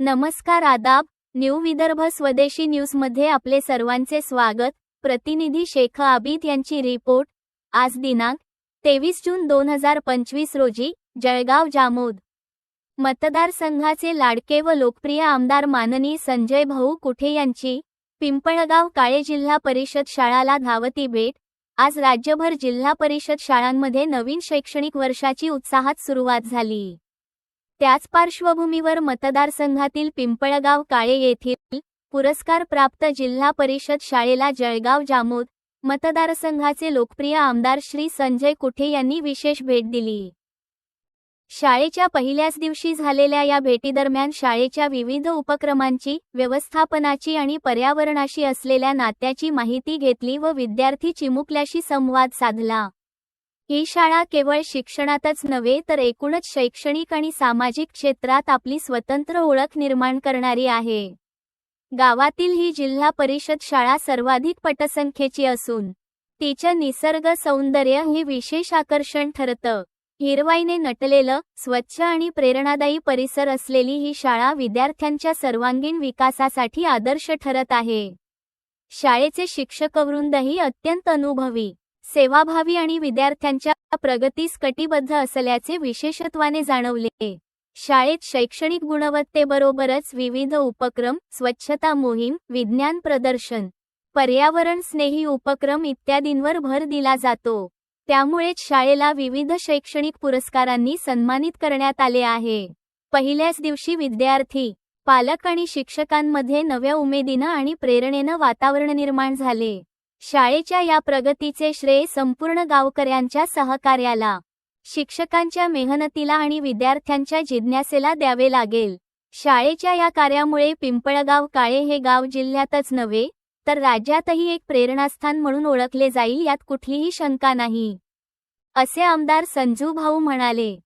नमस्कार आदाब न्यू विदर्भ स्वदेशी न्यूजमध्ये आपले सर्वांचे स्वागत. प्रतिनिधी शेख आबिद यांची रिपोर्ट. आज दिनांक तेवीस जून दोन हजार पंचवीस रोजी जळगाव जामोद. मतदारसंघाचे लाडके व लोकप्रिय आमदार माननीय संजय भाऊ कुठे यांची पिंपळगाव काळे जिल्हा परिषद शाळाला धावती भेट. आज राज्यभर जिल्हा परिषद शाळांमध्ये नवीन शैक्षणिक वर्षाची उत्साहात सुरुवात झाली. त्याच पार्श्वभूमीवर मतदारसंघातील पिंपळगाव काळे येथील पुरस्कार प्राप्त जिल्हा परिषद शाळेला जळगाव जामोद मतदारसंघाचे लोकप्रिय आमदार श्री संजय कुठे यांनी विशेष भेट दिली. शाळेच्या पहिल्याच दिवशी झालेल्या या भेटीदरम्यान शाळेच्या विविध उपक्रमांची व्यवस्थापनाची आणि पर्यावरणाशी असलेल्या नात्याची माहिती घेतली व विद्यार्थी चिमुकल्याशी संवाद साधला. ही शाळा केवळ शिक्षणातच नव्हे तर एकूणच शैक्षणिक आणि सामाजिक क्षेत्रात आपली स्वतंत्र ओळख निर्माण करणारी आहे. गावातील ही जिल्हा परिषद शाळा सर्वाधिक पटसंख्येची असून तिचं निसर्ग सौंदर्य हे विशेष आकर्षण ठरतं. हिरवाईने नटलेलं स्वच्छ आणि प्रेरणादायी परिसर असलेली ही शाळा विद्यार्थ्यांच्या सर्वांगीण विकासासाठी आदर्श ठरत आहे. शाळेचे शिक्षकवृंदही अत्यंत अनुभवी. सेवाभावी आणि विद्यार्थ्यांच्या प्रगतीस कटिबद्ध असल्याचे विशेषत्वाने जाणवले. शाळेत शैक्षणिक गुणवत्तेबरोबरच विविध उपक्रम स्वच्छता मोहीम विज्ञान प्रदर्शन पर्यावरण स्नेही उपक्रम इत्यादींवर भर दिला जातो. त्यामुळेच शाळेला विविध शैक्षणिक पुरस्कारांनी सन्मानित करण्यात आले आहे. पहिल्याच दिवशी विद्यार्थी पालक आणि शिक्षकांमध्ये नव्या उमेदीनं आणि प्रेरणेनं वातावरण निर्माण झाले. शाळेच्या या प्रगतीचे श्रेय संपूर्ण गावकऱ्यांच्या सहकार्याला शिक्षकांच्या मेहनतीला आणि विद्यार्थ्यांच्या जिज्ञासेला द्यावे लागेल. शाळेच्या या कार्यामुळे पिंपळगाव काळे हे गाव जिल्ह्यातच नव्हे तर राज्यातही एक प्रेरणास्थान म्हणून ओळखले जाईल यात कुठलीही शंका नाही. असे आमदार संजू भाऊ म्हणाले.